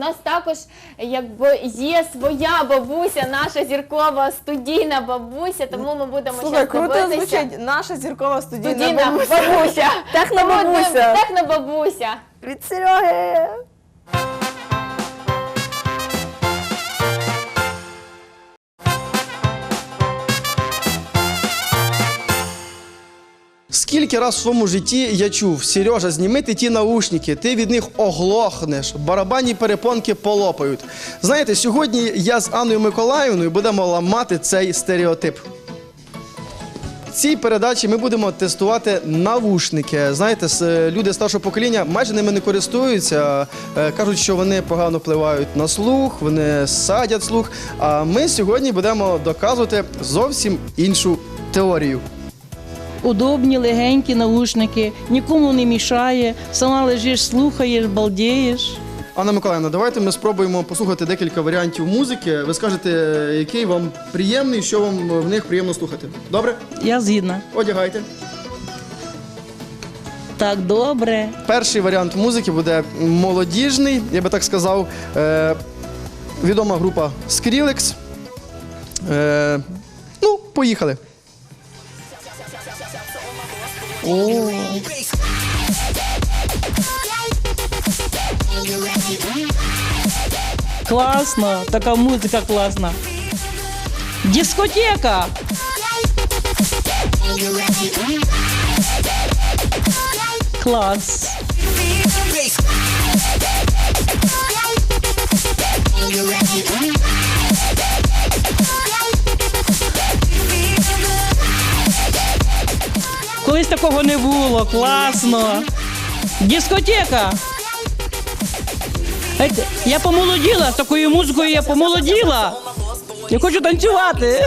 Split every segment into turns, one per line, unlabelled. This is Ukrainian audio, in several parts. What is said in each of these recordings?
нас також якби є своя бабуся, наша зіркова студійна бабуся, тому ми будемо
Слухай,
щас
круто
дивитися.
звучить наша зіркова студійна
Студійна
бабуся.
бабуся.
Технобабуся.
Технобабуся.
Від Сереги.
Скільки раз в своєму житті я чув, Сережа, зніми ти ті наушники, ти від них оглохнеш, барабанні перепонки полопають. Знаєте, сьогодні я з Анною Миколаївною будемо ламати цей стереотип. В цій передачі ми будемо тестувати навушники. Знаєте, люди старшого покоління майже ними не користуються. е, Кажуть, що вони погано впливають на слух, вони садять слух. А ми сьогодні будемо доказувати зовсім іншу теорію.
Удобні, легенькі наушники, нікому не мішає, сама лежиш, слухаєш, балдієш.
Анна Миколаївна, давайте ми спробуємо послухати декілька варіантів музики. Ви скажете, який вам приємний, що вам в них приємно слухати. Добре?
Я згідна.
Одягайте.
Так, добре.
Перший варіант музики буде молодіжний, я би так сказав. Е, відома група Skrillex. Е, ну, поїхали.
Класно, така музика класна. Дискотека. Клас. Колись такого не було. Класно. Дискотека. Я помолоділа з такою музикою, я помолоділа. Я хочу танцювати.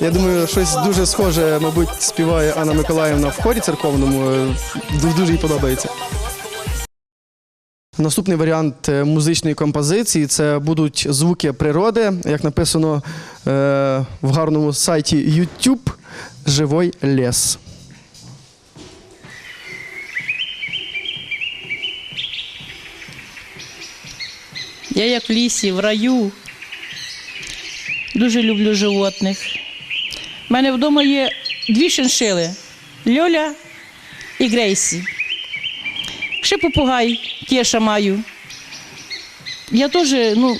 Я думаю, щось дуже схоже, мабуть, співає Анна Миколаївна в хорі церковному. Дуже їй подобається. Наступний варіант е, музичної композиції це будуть звуки природи, як написано е, в гарному сайті YouTube Живой ліс.
Я як в лісі, в раю. Дуже люблю животних. У мене вдома є дві шиншили Льоля і Грейсі. Ще попугай Кеша маю. Я теж, ну,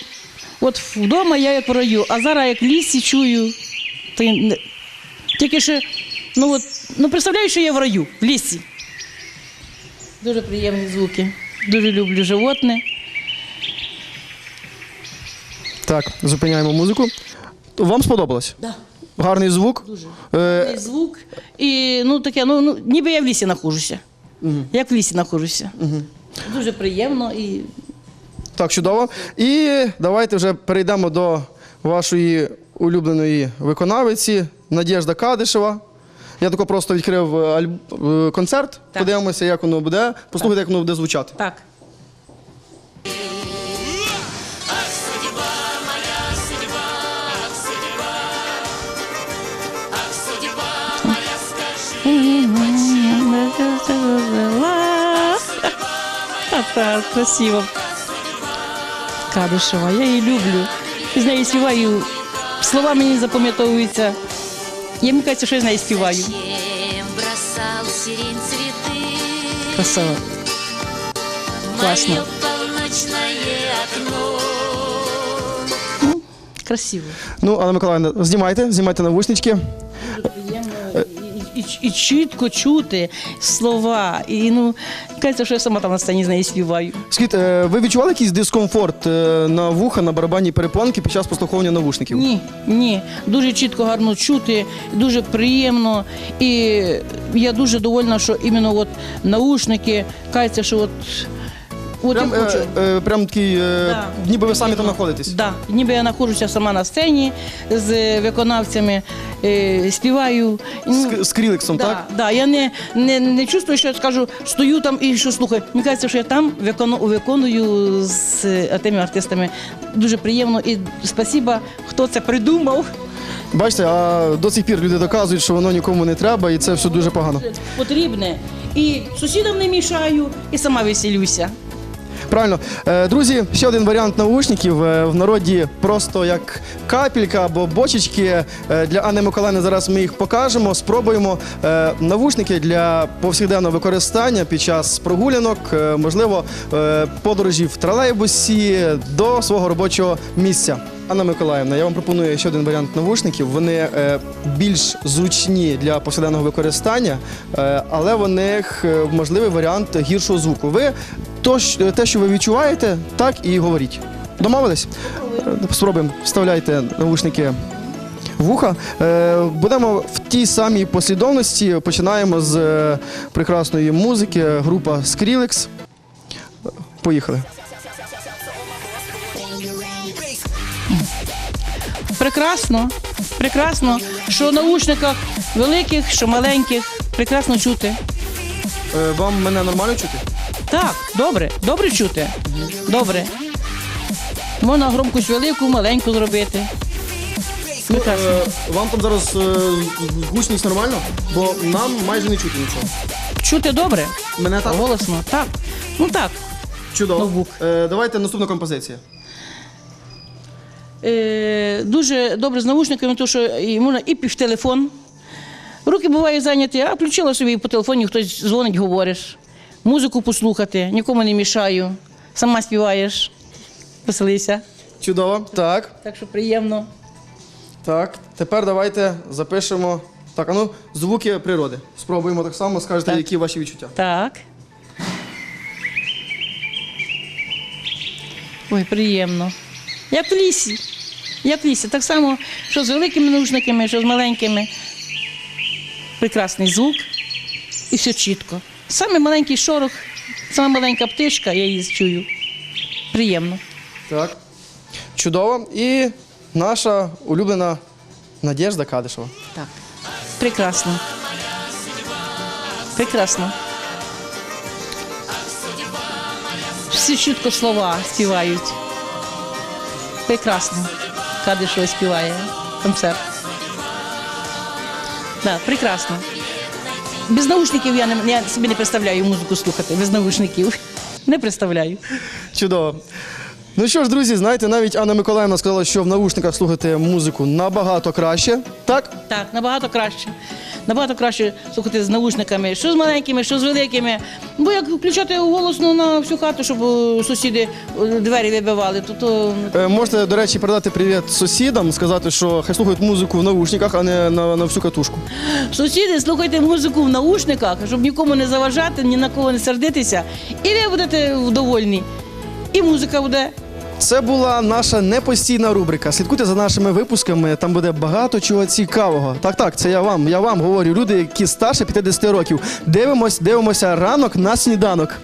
от вдома я як раю, а зараз як в лісі чую. Ти Тільки що, ну от, ну представляю, що я в раю, в лісі. Дуже приємні звуки. Дуже люблю животних.
Так, зупиняємо музику. Вам сподобалось?
Да.
Гарний звук.
Дуже.
Е,
І звук, і ну таке, ну, ну ніби я в лісі знаходжуся. Як в лісі знаходжуся. Дуже приємно і
Так, чудово. І давайте вже перейдемо до вашої улюбленої виконавиці Надєжда Кадишева. Я тако просто відкрив е, альб- е, концерт,
Так.
подивимося, як воно буде. Послухайте, як воно буде звучати.
так. Так, красиво. Кадишева, я її люблю. І з нею співаю. Слова мені запам'ятовуються. Я мені кажеться, що я з нею співаю.
Чем бросал сирень цветы
Красава. Классно.
Мое полночное окно
Красиво.
Ну, Анна Миколаївна, знімайте, знімайте навушнички.
Приємно і, і, чітко чути слова. І ну, кажеться, що я сама там на сцені з нею співаю.
Скажіть, е, ви відчували якийсь дискомфорт е, на вуха, на барабанні перепонки під час прослуховування навушників?
Ні, ні. Дуже чітко гарно чути, дуже приємно. І я дуже довольна, що іменно от наушники, кажеться, що от. От
Прям,
я хочу.
е, е, прям такий, е,
Да.
ніби ви самі там знаходитесь.
Да, ніби я знаходжуся сама на сцені з виконавцями, е, співаю. Ну,
З, з крілексом,
Да,
так?
да. Я не, не, не чувствую, що я скажу, стою там і що слухаю. Мені кажеться, що я там викону, виконую з е, тими артистами. Дуже приємно і спасіба, хто це придумав.
Бачите, а до сих пір люди доказують, що воно нікому не треба, і це все дуже погано.
Потрібне. І сусідам не мішаю, і сама веселюся.
Правильно. Е, Друзі, ще один варіант наушників. Е, В народі просто як капелька або бочечки. Е, Для Анни Миколаївни зараз ми їх покажемо. Спробуємо навушники для повсякденного використання під час прогулянок, можливо, подорожі в тролейбусі до свого робочого місця. Анна Миколаївна, я вам пропоную ще один варіант навушників. Вони е, більш зручні для повсякденного використання, е, але в них е, можливий варіант гіршого звуку. Ви те, що ви відчуваєте, так і говоріть. Домовились? Спробуємо. Вставляйте навушники вуха. Будемо в тій самій послідовності. Починаємо з прекрасної музики. Група Skrillex. Поїхали.
Прекрасно, прекрасно, що в наушниках великих, що маленьких, прекрасно чути.
Е, Вам мене нормально чути?
Так, добре, добре чути. Добре. Можна громкость велику, маленьку зробити. Прекрасно.
Е, Вам там зараз е, гучність нормально? Бо нам майже не чути нічого.
Чути добре?
Мене так?
Голосно. Так. Ну так.
Чудово.
Ноутбук.
Е, Давайте наступна композиція.
Е, дуже добре з наушниками, тому що і можна і в телефон. Руки бувають зайняті, а включила собі по телефоні, хтось дзвонить, говориш. Музику послухати, нікому не мішаю. Сама співаєш, веселися.
Чудово. Так,
Так що приємно.
так. Тепер давайте запишемо. Так, а ну, звуки природи. Спробуємо так само, скажете,
Так.
які ваші відчуття.
Так. Ой, приємно. Як в лісі. Як в лісі. Так само, що з великими наушниками, що з маленькими. Прекрасний звук. І все чітко. Саме маленький шорох, саме маленька птичка, я її чую. Приємно.
Так. Чудово. І наша улюблена Надєжда Кадишева.
Так. Прекрасно. Прекрасно. Всі чітко слова співають. Прекрасно. Кадишова співає концерт. Да, прекрасно. Без наушників я, не, я собі не представляю музику слухати. Без наушників. Не представляю.
Чудово. Ну що ж, друзі, знаєте, навіть Анна Миколаївна сказала, що в наушниках слухати музику набагато краще. Так?
Так, набагато краще. Набагато краще слухати з наушниками, що з маленькими, що з великими. Бо як включати голосно на всю хату, щоб е, сусіди е, двері вибивали, то то
Е, Можете, до речі, передати привіт сусідам, сказати, що хай слухають музику в наушниках, а не на, на всю катушку.
сусіди слухайте музику в наушниках, щоб нікому не заважати, ні на кого не сердитися. І ви будете довольні. І музика буде.
Це була наша непостійна рубрика. Слідкуйте за нашими випусками. Там буде багато чого цікавого. Так, так, це я вам. Я вам говорю. Люди, які старше 50 років. Дивимось, дивимося ранок на сніданок.